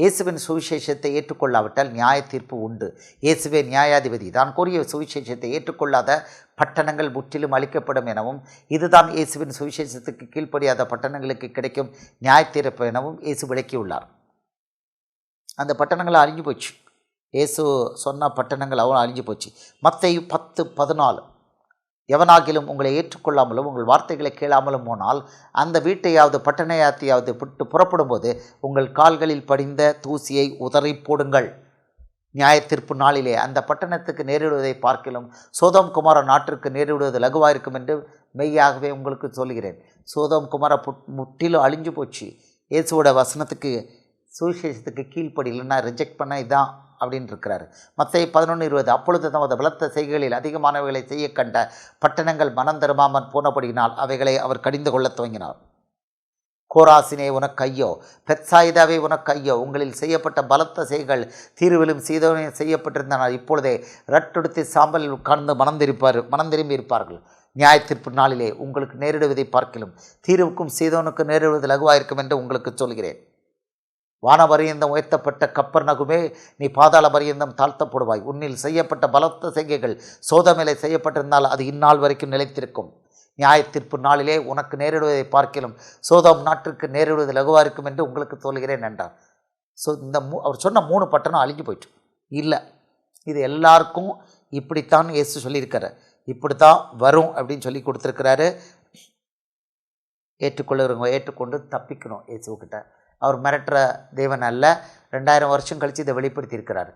இயேசுவின் சுவிசேஷத்தை ஏற்றுக்கொள்ளாவிட்டால் நியாய தீர்ப்பு உண்டு. இயேசுவே நியாயாதிபதி. தான் கூறிய சுவிசேஷத்தை ஏற்றுக்கொள்ளாத பட்டணங்கள் முற்றிலும் அளிக்கப்படும் எனவும் இதுதான் இயேசுவின் சுவிசேஷத்துக்கு கீழ்ப்படியாத பட்டணங்களுக்கு கிடைக்கும் நியாய தீர்ப்பு எனவும் இயேசு விளக்கியுள்ளார். அந்த பட்டணங்கள் அழிஞ்சு போச்சு. இயேசு சொன்ன பட்டணங்கள் அவன் அழிஞ்சு போச்சு. மற்ற பத்து பதினாலு. எவனாகிலும் உங்களை ஏற்றுக்கொள்ளாமலும் உங்கள் வார்த்தைகளை கேளாமலும் போனால் அந்த வீட்டையாவது பட்டணையாத்தையாவது விட்டு புறப்படும்போது உங்கள் கால்களில் படிந்த தூசியை உதறி போடுங்கள். நியாயத்தீர்ப்பு நாளிலே அந்த பட்டணத்துக்கு நேரிடுவதை பார்க்கிலும் சோதம் குமார நாட்டிற்கு நேரிடுவது லகுவாயிருக்கும் என்று மெய்யாகவே உங்களுக்கு சொல்கிறேன் சோதம் குமார புட் முற்றிலும் அழிஞ்சு போச்சு. இயேசுவோட வசனத்துக்கு சுவிசேஷத்துக்கு கீழ்ப்படி இல்லைன்னா ரிஜெக்ட் பண்ண இதான். அப்படின்னு இருக்கிறாரு மத்திய பதினொன்று இருபது அப்பொழுது தமது பலத்த செய்கைகளில் அதிகமானவைகளை செய்ய கண்ட பட்டணங்கள் மனம் தருமாமன் போனபடியினால் அவைகளை அவர் கடிந்து கொள்ளத் துவங்கினார். கோராசினே உனக்கு ஐயோ பெத்சாயிதாவே உனக்கு ஐயோ உங்களில் செய்யப்பட்ட பலத்த செய்கள் தீர்விலும் சீதோனையும் செய்யப்பட்டிருந்தனால் இப்பொழுதே ரட்டெடுத்து சாம்பலில் உட்கார்ந்து மனம் திருப்பார் மனம் திரும்பி இருப்பார்கள் நியாய தீர்ப்பு நாளிலே உங்களுக்கு நேரிடுவதை பார்க்கிலும் தீர்வுக்கும் சீதோனுக்கு நேரிடுவது லகுவாயிருக்கும் என்று உங்களுக்கு சொல்கிறேன். வானபரியந்தம் உயர்த்தப்பட்ட கப்பர் நகுமே நீ பாதாள பரியந்தம் தாழ்த்தப்படுவாய். உன்னில் செய்யப்பட்ட பலத்த செய்கைகள் சோதமேலை செய்யப்பட்டிருந்தால் அது இந்நாள் வரைக்கும் நிலைத்திருக்கும். நியாய தீர்ப்பு நாளிலே உனக்கு நேரிடுவதை பார்க்கிலும் சோதம் நாட்டிற்கு நேரிடுவது லகுவாக இருக்கும் என்று உங்களுக்கு சொல்கிறேன் என்றார். ஸோ இந்த மூ அவர் சொன்ன மூணு பட்டணம் அழிஞ்சு போயிட்டு இல்லை. இது எல்லாருக்கும் இப்படித்தான் இயேசு சொல்லியிருக்காரு. இப்படி தான் வரும் அப்படின்னு சொல்லி கொடுத்துருக்கிறாரு. ஏற்றுக்கொள்ளுறவங்க ஏற்றுக்கொண்டு தப்பிக்கணும் இயேசுக்கிட்ட அவர் மிரட்டுற தேவன் அல்ல. ரெண்டாயிரம் வருஷம் கழித்து இதை வெளிப்படுத்தியிருக்கிறார்.